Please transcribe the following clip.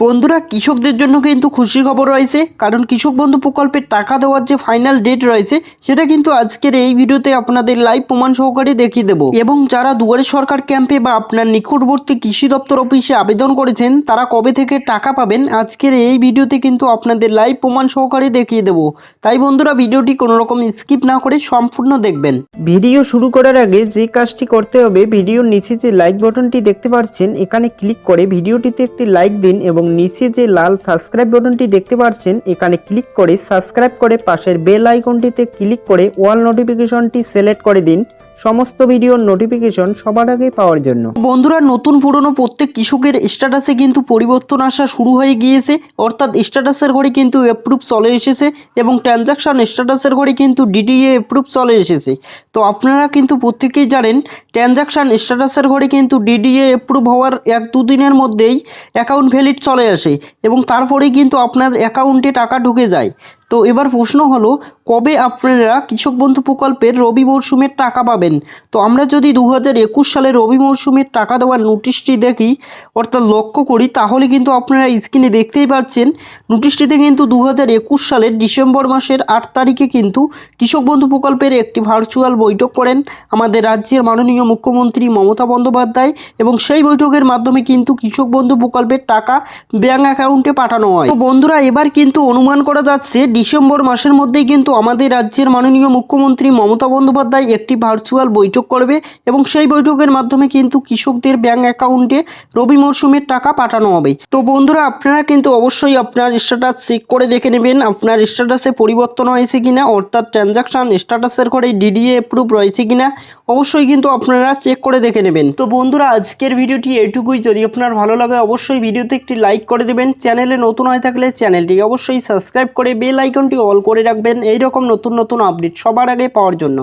বন্ধুরা, কৃষকদের জন্য কিন্তু খুশির খবর রয়েছে, কারণ কৃষক বন্ধু প্রকল্পের টাকা দেওয়ার যে ফাইনাল ডেট রয়েছে, সেটা কিন্তু আজকের এই ভিডিওতে আপনাদের লাইভ প্রমাণ সহকারে দেখিয়ে দেবো। এবং যারা দুয়ারে সরকার ক্যাম্পে বা আপনার নিকটবর্তী কৃষি দপ্তর অফিসে আবেদন করেছেন, তারা কবে থেকে টাকা পাবেন, আজকের এই ভিডিওতে কিন্তু আপনাদের লাইভ প্রমাণ সহকারে দেখিয়ে দেবো। তাই বন্ধুরা, ভিডিওটি কোনো রকম স্কিপ না করে সম্পূর্ণ দেখবেন। ভিডিও শুরু করার আগে যে কাজটি করতে হবে, ভিডিওর নিচে যে লাইক বাটনটি দেখতে পাচ্ছেন, এখানে ক্লিক করে ভিডিওটিতে একটি লাইক দিন এবং নিচে যে লাল সাবস্ক্রাইব বাটনটি দেখতে পাচ্ছেন এখানে ক্লিক করে সাবস্ক্রাইব করে পাশের বেল আইকনটিতে ক্লিক করে ওয়াল নোটিফিকেশনটি সিলেক্ট করে দিন। সমস্ত ভিডিওর নোটিফিকেশন সবার আগে পাওয়ার জন্য। বন্ধুরা, নতুন পুরনো প্রত্যেক কৃষকের স্ট্যাটাসে কিন্তু পরিবর্তন আসা শুরু হয়ে গিয়েছে। অর্থাৎ স্ট্যাটাসের ঘরে কিন্তু অ্যাপ্রুভ চলে এসেছে এবং ট্রানজাকশন স্ট্যাটাসের ঘরে কিন্তু ডিডিএ অ্যাপ্রুভ চলে এসেছে। তো আপনারা কিন্তু প্রত্যেকেই জানেন ট্রানজাকশন স্ট্যাটাসের ঘরে কিন্তু ডিডিএ অ্যাপ্রুভ হওয়ার এক দুদিনের মধ্যেই অ্যাকাউন্ট ভ্যালিড চলে আসে এবং তারপরেই কিন্তু আপনার অ্যাকাউন্টে টাকা ঢুকে যায়। তো এবার প্রশ্ন হলো, কবে আপনারা কৃষক বন্ধু প্রকল্পের রবি মরশুমের টাকা পাবেন? তো আমরা যদি দু হাজার একুশ সালে রবি মরশুমের টাকা দেওয়ার নোটিশটি দেখি, অর্থাৎ লক্ষ্য করি, তাহলে কিন্তু আপনারা স্ক্রিনে দেখতেই পাচ্ছেন, নোটিশটিতে কিন্তু দু হাজার একুশ সালের ডিসেম্বর মাসের আট তারিখে কিন্তু কৃষক বন্ধু প্রকল্পের একটি ভার্চুয়াল বৈঠক করেন আমাদের রাজ্যের মাননীয় মুখ্যমন্ত্রী মমতা বন্দ্যোপাধ্যায় এবং সেই বৈঠকের মাধ্যমে কিন্তু কৃষক বন্ধু প্রকল্পের টাকা ব্যাঙ্ক অ্যাকাউন্টে পাঠানো হয়। তো বন্ধুরা, এবার কিন্তু অনুমান করা যাচ্ছে ডিসেম্বর মাসের মধ্যেই কিন্তু আমাদের রাজ্যের মাননীয় মুখ্যমন্ত্রী মমতা বন্দ্যোপাধ্যায় একটি ভার্চুয়াল বৈঠক করবে এবং সেই বৈঠকের মাধ্যমে কিন্তু কৃষকদের ব্যাঙ্ক অ্যাকাউন্টে রবি মরশুমের টাকা পাঠানো হবে। তো বন্ধুরা, আপনারা কিন্তু অবশ্যই আপনার স্ট্যাটাস চেক করে দেখে নেবেন, আপনার স্ট্যাটাসে পরিবর্তন হয়েছে কিনা, অর্থাৎ ট্রানজাকশন স্ট্যাটাসের ঘরে ডিডিএ অ্যাপ্রুভ রয়েছে কিনা, অবশ্যই কিন্তু আপনারা চেক করে দেখে নেবেন। তো বন্ধুরা, আজকের ভিডিওটি এটুকুই। যদি আপনার ভালো লাগে, অবশ্যই ভিডিওতে একটি লাইক করে দেবেন। চ্যানেলে নতুন হয়ে থাকলে চ্যানেলটি অবশ্যই সাবস্ক্রাইব করে, বেল আইকনটি অল করে রাখবেন। এইরকম নতুন নতুন আপডেট সবার আগে পাওয়ার জন্য।